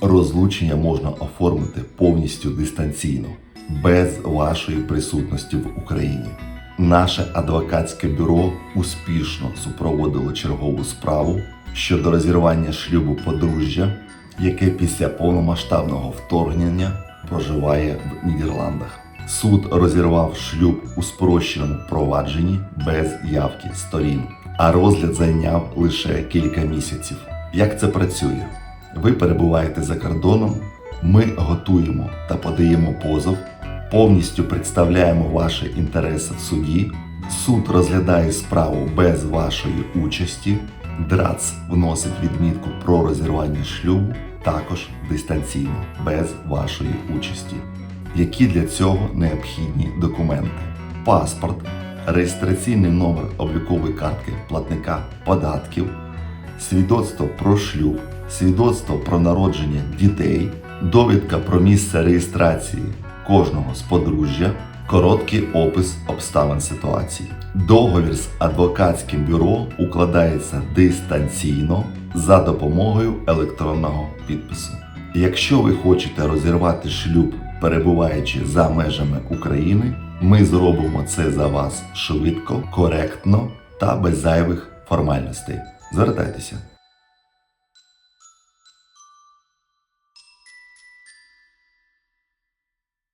Розлучення можна оформити повністю дистанційно, без вашої присутності в Україні. Наше адвокатське бюро успішно супроводило чергову справу щодо розірвання шлюбу подружжя, яке після повномасштабного вторгнення проживає в Нідерландах. Суд розірвав шлюб у спрощеному провадженні без явки сторін, а розгляд зайняв лише кілька місяців. Як це працює? Ви перебуваєте за кордоном, ми готуємо та подаємо позов, повністю представляємо ваші інтереси в суді. Суд розглядає справу без вашої участі. ДРАЦ вносить відмітку про розірвання шлюбу також дистанційно, без вашої участі. Які для цього необхідні документи? Паспорт, реєстраційний номер облікової картки платника податків, свідоцтво про шлюб, свідоцтво про народження дітей, довідка про місце реєстрації кожного з подружжя, короткий опис обставин ситуації. Договір з адвокатським бюро укладається дистанційно за допомогою електронного підпису. Якщо ви хочете розірвати шлюб, перебуваючи за межами України, ми зробимо це за вас швидко, коректно та без зайвих формальностей. Звертайтеся.